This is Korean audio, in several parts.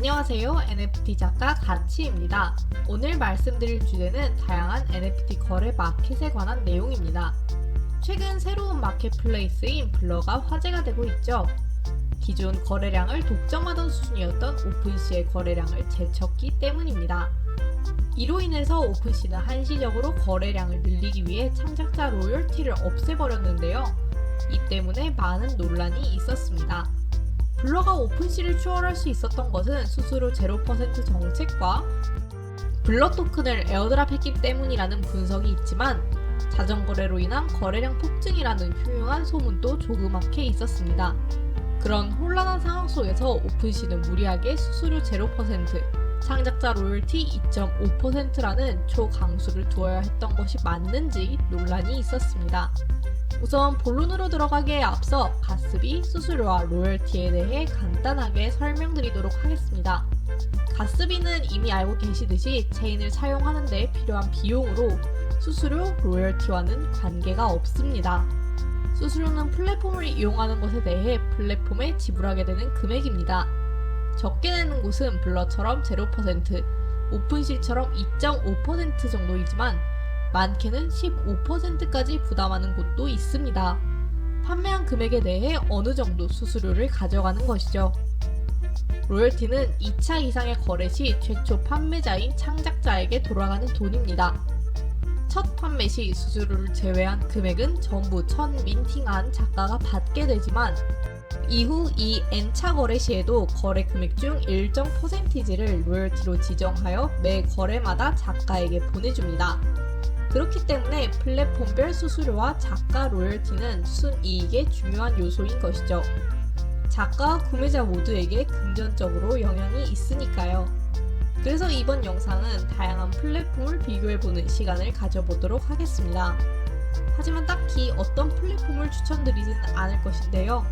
안녕하세요. NFT 작가 가치입니다. 오늘 말씀드릴 주제는 다양한 NFT 거래 마켓에 관한 내용입니다. 최근 새로운 마켓플레이스인 블러가 화제가 되고 있죠. 기존 거래량을 독점하던 수준이었던 오픈시의 거래량을 재쳤기 때문입니다. 이로 인해서 오픈시는 한시적으로 거래량을 늘리기 위해 창작자 로열티를 없애버렸는데요. 이 때문에 많은 논란이 있었습니다. 블러가 오픈시를 추월할 수 있었던 것은 스스로 0% 정책과 블러 토큰을 에어드랍했기 때문이라는 분석이 있지만 자전거래로 인한 거래량 폭증이라는 흉흉한 소문도 조그맣게 있었습니다. 그런 혼란한 상황 속에서 오픈시는 무리하게 수수료 0%, 창작자 로열티 2.5%라는 초강수를 두어야 했던 것이 맞는지 논란이 있었습니다. 우선 본론으로 들어가기에 앞서 가스비, 수수료와 로열티에 대해 간단하게 설명드리도록 하겠습니다. 가스비는 이미 알고 계시듯이 체인을 사용하는 데 필요한 비용으로 수수료, 로열티와는 관계가 없습니다. 수수료는 플랫폼을 이용하는 것에 대해 플랫폼에 지불하게 되는 금액입니다. 적게 내는 곳은 블러처럼 0%, 오픈실처럼 2.5% 정도이지만 많게는 15%까지 부담하는 곳도 있습니다. 판매한 금액에 대해 어느 정도 수수료를 가져가는 것이죠. 로열티는 2차 이상의 거래 시 최초 판매자인 창작자에게 돌아가는 돈입니다. 첫 판매 시 수수료를 제외한 금액은 전부 첫 민팅한 작가가 받게 되지만 이후 이 N차 거래 시에도 거래 금액 중 일정 퍼센티지를 로열티로 지정하여 매 거래마다 작가에게 보내줍니다. 그렇기 때문에 플랫폼별 수수료와 작가 로열티는 순이익의 중요한 요소인 것이죠. 작가와 구매자 모두에게 금전적으로 영향이 있으니까요. 그래서 이번 영상은 다양한 플랫폼을 비교해보는 시간을 가져보도록 하겠습니다. 하지만 딱히 어떤 플랫폼을 추천드리지는 않을 것인데요.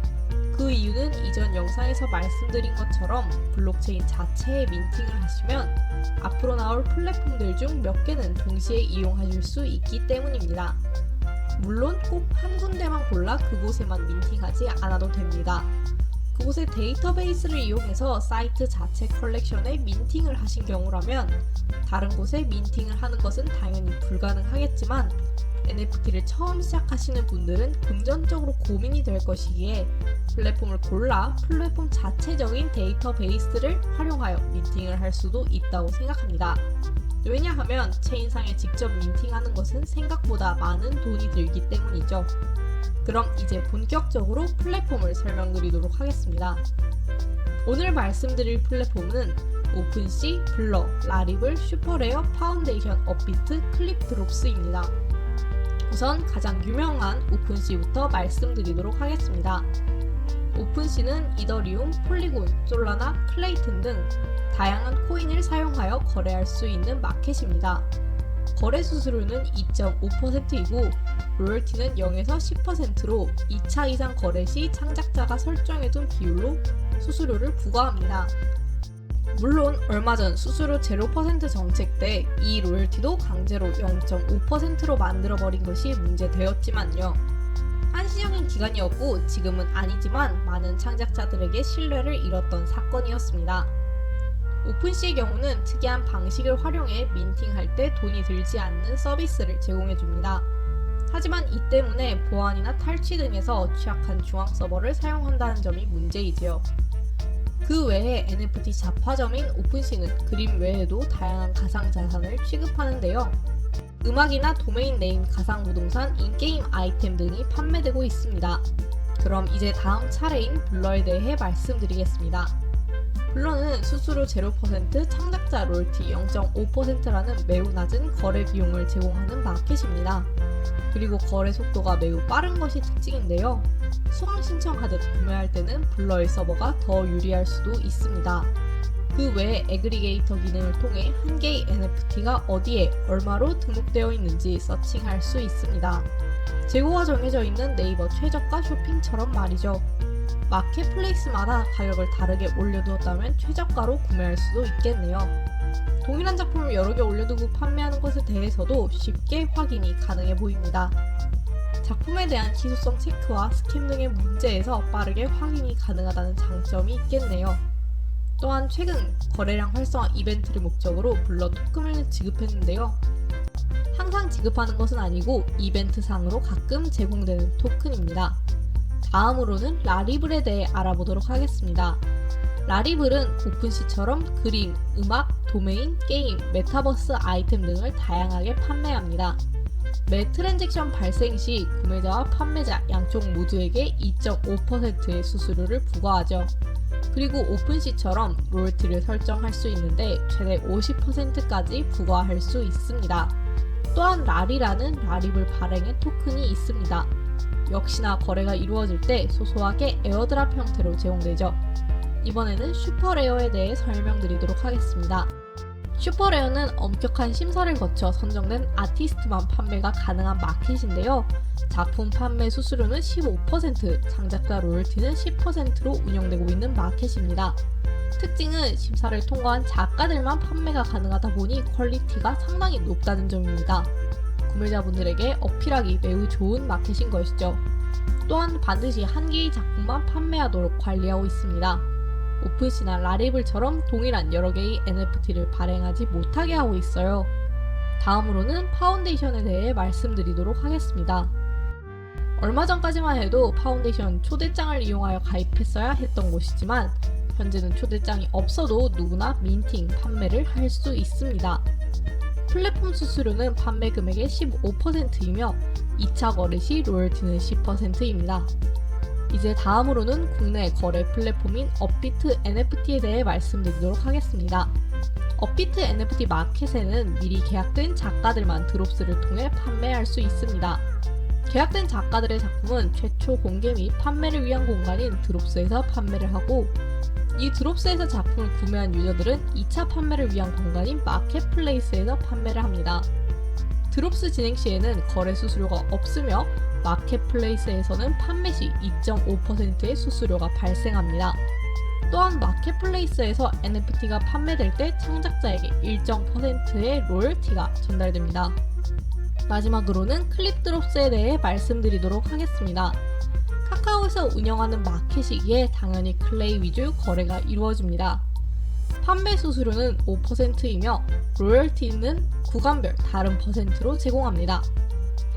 그 이유는 이전 영상에서 말씀드린 것처럼 블록체인 자체에 민팅을 하시면 앞으로 나올 플랫폼들 중 몇 개는 동시에 이용하실 수 있기 때문입니다. 물론 꼭 한 군데만 골라 그곳에만 민팅하지 않아도 됩니다. 그곳의 데이터베이스를 이용해서 사이트 자체 컬렉션에 민팅을 하신 경우라면 다른 곳에 민팅을 하는 것은 당연히 불가능하겠지만 NFT를 처음 시작하시는 분들은 금전적으로 고민이 될 것이기에 플랫폼을 골라 플랫폼 자체적인 데이터베이스를 활용하여 민팅을 할 수도 있다고 생각합니다. 왜냐하면 체인상에 직접 민팅하는 것은 생각보다 많은 돈이 들기 때문이죠. 그럼 이제 본격적으로 플랫폼을 설명드리도록 하겠습니다. 오늘 말씀드릴 플랫폼은 오픈시, 블러, 라리블, 슈퍼레어, 파운데이션, 업비트, 클립드롭스입니다. 우선 가장 유명한 오픈시부터 말씀드리도록 하겠습니다. 오픈시는 이더리움, 폴리곤, 솔라나, 클레이튼 등 다양한 코인을 사용하여 거래할 수 있는 마켓입니다. 거래 수수료는 2.5%이고 로열티는 0에서 10%로 2차 이상 거래 시 창작자가 설정해둔 비율로 수수료를 부과합니다. 물론 얼마 전 수수료 0% 정책 때 이 로열티도 강제로 0.5%로 만들어버린 것이 문제되었지만요. 한시적인 기간이었고 지금은 아니지만 많은 창작자들에게 신뢰를 잃었던 사건이었습니다. 오픈시의 경우는 특이한 방식을 활용해 민팅할 때 돈이 들지 않는 서비스를 제공해줍니다. 하지만 이 때문에 보안이나 탈취 등에서 취약한 중앙 서버를 사용한다는 점이 문제이지요. 그 외에 NFT 잡화점인 오픈시는 그림 외에도 다양한 가상 자산을 취급하는데요. 음악이나 도메인 네임 가상 부동산, 인게임 아이템 등이 판매되고 있습니다. 그럼 이제 다음 차례인 블러에 대해 말씀드리겠습니다. 블러는 수수료 0% 창작자 롤티 0.5%라는 매우 낮은 거래 비용을 제공하는 마켓입니다. 그리고 거래 속도가 매우 빠른 것이 특징인데요. 수강 신청하듯 구매할 때는 블러의 서버가 더 유리할 수도 있습니다. 그 외에 에그리게이터 기능을 통해 한 개의 NFT가 어디에 얼마로 등록되어 있는지 서칭할 수 있습니다. 재고가 정해져 있는 네이버 최저가 쇼핑처럼 말이죠. 마켓플레이스마다 가격을 다르게 올려두었다면 최저가로 구매할 수도 있겠네요. 동일한 작품을 여러 개 올려두고 판매하는 것에 대해서도 쉽게 확인이 가능해 보입니다. 작품에 대한 희소성 체크와 스캠 등의 문제에서 빠르게 확인이 가능하다는 장점이 있겠네요. 또한 최근 거래량 활성화 이벤트를 목적으로 블러 토큰을 지급했는데요. 항상 지급하는 것은 아니고 이벤트상으로 가끔 제공되는 토큰입니다. 다음으로는 라리블에 대해 알아보도록 하겠습니다. 라리블은 오픈시처럼 그림, 음악, 도메인, 게임, 메타버스 아이템 등을 다양하게 판매합니다. 매 트랜잭션 발생 시 구매자와 판매자 양쪽 모두에게 2.5%의 수수료를 부과하죠. 그리고 오픈시처럼 로열티를 설정할 수 있는데 최대 50%까지 부과할 수 있습니다. 또한 라리라는 라리블 발행의 토큰이 있습니다. 역시나 거래가 이루어질 때 소소하게 에어드랍 형태로 제공되죠. 이번에는 슈퍼레어에 대해 설명드리도록 하겠습니다. 슈퍼레어는 엄격한 심사를 거쳐 선정된 아티스트만 판매가 가능한 마켓인데요. 작품 판매 수수료는 15%, 창작자 로열티는 10%로 운영되고 있는 마켓입니다. 특징은 심사를 통과한 작가들만 판매가 가능하다 보니 퀄리티가 상당히 높다는 점입니다. 구매자분들에게 어필하기 매우 좋은 마켓인 것이죠. 또한 반드시 한 개의 작품만 판매하도록 관리하고 있습니다. 오픈시나 라리블처럼 동일한 여러 개의 NFT를 발행하지 못하게 하고 있어요. 다음으로는 파운데이션에 대해 말씀드리도록 하겠습니다. 얼마 전까지만 해도 파운데이션 초대장을 이용하여 가입했어야 했던 곳이지만 현재는 초대장이 없어도 누구나 민팅, 판매를 할 수 있습니다. 플랫폼 수수료는 판매 금액의 15%이며 2차 거래 시 로열티는 10%입니다. 이제 다음으로는 국내 거래 플랫폼인 업비트 NFT에 대해 말씀드리도록 하겠습니다. 업비트 NFT 마켓에는 미리 계약된 작가들만 드롭스를 통해 판매할 수 있습니다. 계약된 작가들의 작품은 최초 공개 및 판매를 위한 공간인 드롭스에서 판매를 하고 이 드롭스에서 작품을 구매한 유저들은 2차 판매를 위한 공간인 마켓플레이스에서 판매를 합니다. 드롭스 진행 시에는 거래 수수료가 없으며 마켓플레이스에서는 판매 시 2.5%의 수수료가 발생합니다. 또한 마켓플레이스에서 NFT가 판매될 때 창작자에게 일정 퍼센트의 로열티가 전달됩니다. 마지막으로는 클립드롭스에 대해 말씀드리도록 하겠습니다. 카카오에서 운영하는 마켓이기에 당연히 클레이 위주 거래가 이루어집니다. 판매 수수료는 5%이며 로열티는 구간별 다른 퍼센트로 제공합니다.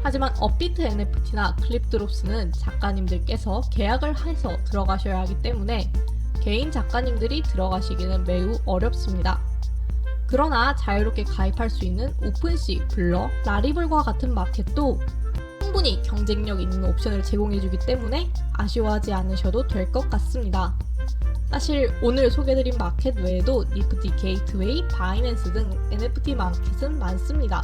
하지만 업비트 NFT나 클립드롭스는 작가님들께서 계약을 해서 들어가셔야 하기 때문에 개인 작가님들이 들어가시기는 매우 어렵습니다. 그러나 자유롭게 가입할 수 있는 오픈시, 블러, 라리블과 같은 마켓도 충분히 경쟁력 있는 옵션을 제공해주기 때문에 아쉬워하지 않으셔도 될 것 같습니다. 사실 오늘 소개드린 마켓 외에도 니프티 게이트웨이, 바이낸스 등 NFT 마켓은 많습니다.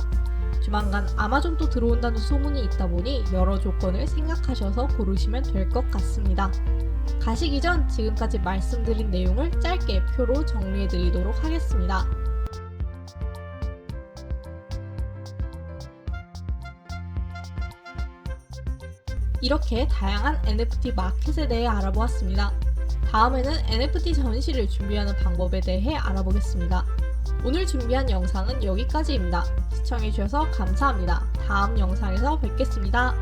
조만간 아마존도 들어온다는 소문이 있다 보니 여러 조건을 생각하셔서 고르시면 될 것 같습니다. 가시기 전 지금까지 말씀드린 내용을 짧게 표로 정리해 드리도록 하겠습니다. 이렇게 다양한 NFT 마켓에 대해 알아보았습니다. 다음에는 NFT 전시를 준비하는 방법에 대해 알아보겠습니다. 오늘 준비한 영상은 여기까지입니다. 시청해주셔서 감사합니다. 다음 영상에서 뵙겠습니다.